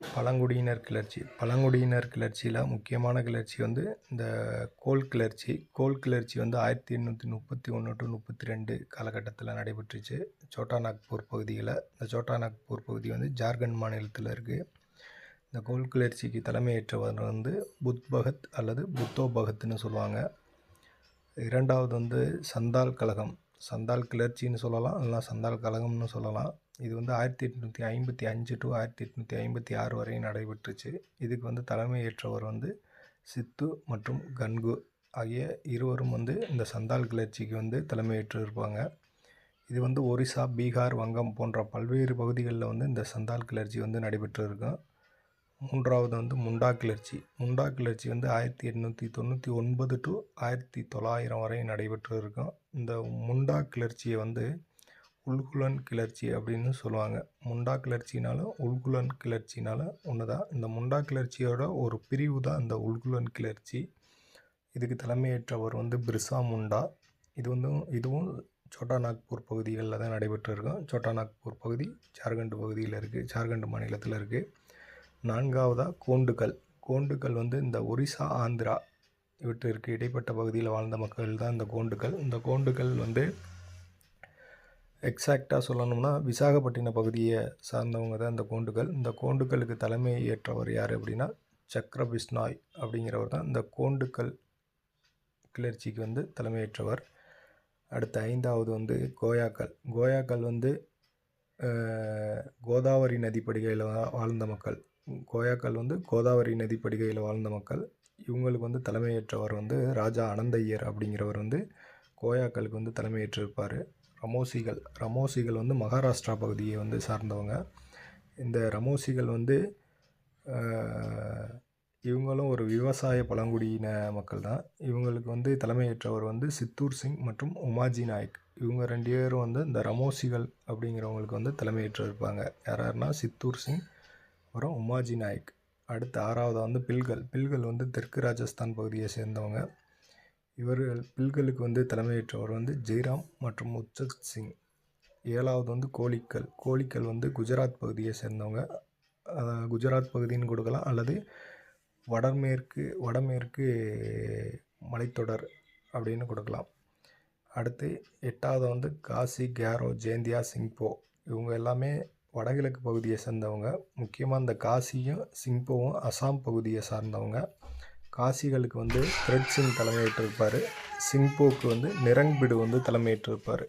பழங்குடியினர் கிளர்ச்சி பழங்குடியினர் கிளர்ச்சியில் முக்கியமான கிளர்ச்சி வந்து இந்த கோல் கிளர்ச்சி. கோல் கிளர்ச்சி வந்து ஆயிரத்தி எண்ணூற்றி முப்பத்தி ஒன்று டு முப்பத்தி ரெண்டு காலகட்டத்தில் நடைபெற்றுச்சு. சோட்டா நாக்பூர் பகுதியில். இந்த சோட்டா நாக்பூர் பகுதி வந்து ஜார்க்கண்ட் மாநிலத்தில் இருக்குது இந்த கோல் கிளர்ச்சிக்கு தலைமையேற்றவர் வந்து புத் பகத் அல்லது புத்தோ பகத்னு சொல்லுவாங்க. இரண்டாவது வந்து சந்தால் கழகம். சந்தால் கிளர்ச்சின்னு சொல்லலாம் இல்லைனா சந்தால் கழகம்னு சொல்லலாம். இது வந்து ஆயிரத்தி எட்நூற்றி ஐம்பத்தி அஞ்சு டு ஆயிரத்தி எட்நூற்றி ஐம்பத்தி ஆறு வரையும் நடைபெற்றுச்சு. இதுக்கு வந்து தலைமையேற்றவர் வந்து சித்து மற்றும் கன்கு ஆகிய இருவரும் வந்து இந்த சந்தால் கிளர்ச்சிக்கு வந்து தலைமையேற்று இருப்பாங்க இது வந்து ஒரிசா பீகார் வங்கம் போன்ற பல்வேறு பகுதிகளில் வந்து இந்த சந்தால் கிளர்ச்சி வந்து நடைபெற்று இருக்கும் மூன்றாவது வந்து முண்டா கிளர்ச்சி. முண்டா கிளர்ச்சி வந்து ஆயிரத்தி எட்நூற்றி தொண்ணூற்றி ஒன்பது டு ஆயிரத்தி தொள்ளாயிரம் வரை நடைபெற்று இருக்கும் இந்த முண்டா கிளர்ச்சியை வந்து உல்குலன் கிளர்ச்சி அப்படின்னு சொல்லுவாங்க. முண்டா கிளர்ச்சினால உல்குலன் கிளர்ச்சினால ஒன்று தான் இந்த முண்டா கிளர்ச்சியோட ஒரு பிரிவு தான் இந்த உல்குலன் கிளர்ச்சி. இதுக்கு தலைமையேற்றவர் வந்து பிர்சா முண்டா. இது வந்து இதுவும் சோட்டா நாக்பூர் பகுதிகளில் தான் நடைபெற்று இருக்கும் சோட்டா நாக்பூர் பகுதி ஜார்க்கண்ட் பகுதியில் இருக்குது ஜார்க்கண்ட் மாநிலத்தில் இருக்குது நான்காவதாக கோண்டுகள் கோண்டுகள் வந்து இந்த ஒரிசா ஆந்திரா இவற்றிற்கு இடைப்பட்ட பகுதியில் வாழ்ந்த மக்கள் தான் இந்த கோண்டுகள். இந்த கோண்டுகள் வந்து எக்ஸாக்டாக சொல்லணும்னா விசாகப்பட்டினம் பகுதியை சார்ந்தவங்க தான் இந்த கோண்டுகள். இந்த கோண்டுகளுக்கு தலைமை ஏற்றவர் யார் அப்படின்னா சக்கர பிஸ்னாய் அப்படிங்கிறவர் தான் இந்த கோண்டுகள் கிளர்ச்சிக்கு வந்து தலைமையேற்றவர் அடுத்த ஐந்தாவது வந்து கோயாக்கள். கோயாக்கள் வந்து கோதாவரி நதிப்படுகையில் வாழ்ந்த மக்கள். கோயாக்கள் வந்து கோதாவரி நதிப்படுகையில் வாழ்ந்த மக்கள். இவங்களுக்கு வந்து தலைமையேற்றவர் வந்து ராஜா அனந்தையர் அப்படிங்கிறவர் வந்து கோயாக்களுக்கு வந்து தலைமையேற்றிருப்பார். ரமோசிகள் ரமோசிகள் வந்து மகாராஷ்டிரா பகுதியை வந்து சார்ந்தவங்க. இந்த ரமோசிகள் வந்து இவங்களும் ஒரு விவசாய பழங்குடியின மக்கள் தான். இவங்களுக்கு வந்து தலைமையேற்றவர் வந்து சித்தூர் சிங் மற்றும் உமாஜி நாயக். இவங்க ரெண்டு பேரும் வந்து இந்த ரமோசிகள் அப்படிங்கிறவங்களுக்கு வந்து தலைமையேற்றிருப்பாங்க. யார் யாருன்னா சித்தூர் சிங் அப்புறம் உமாஜி நாயக். அடுத்து ஆறாவதாக வந்து பில்கள் பில்கள் வந்து தெற்கு ராஜஸ்தான் பகுதியை சேர்ந்தவங்க. இவர்கள் பில்களுக்கு வந்து தலைமையேற்றவர் வந்து ஜெய்ராம் மற்றும் உச்சத் சிங். ஏழாவது வந்து கோழிக்கல். கோழிக்கல் வந்து குஜராத் பகுதியை சேர்ந்தவங்க. குஜராத் பகுதின்னு கொடுக்கலாம். அல்லது வடமேற்கு வடமேற்கு மலைத்தொடர் அப்படின்னு கொடுக்கலாம். அடுத்து எட்டாவது வந்து காசி கேரோ ஜெயந்தியா சிங்போ. இவங்க எல்லாமே வடகிழக்கு பகுதியை சேர்ந்தவங்க முக்கியமாக இந்த காசியும் சிங்போவும் அசாம் பகுதியை சார்ந்தவங்க. காசிகளுக்கு வந்து த்ரெட் சிங் தலைமையேற்றிருப்பார். சிங்போக்கு வந்து நிரங்பிடு வந்து தலைமையேற்றிருப்பார்.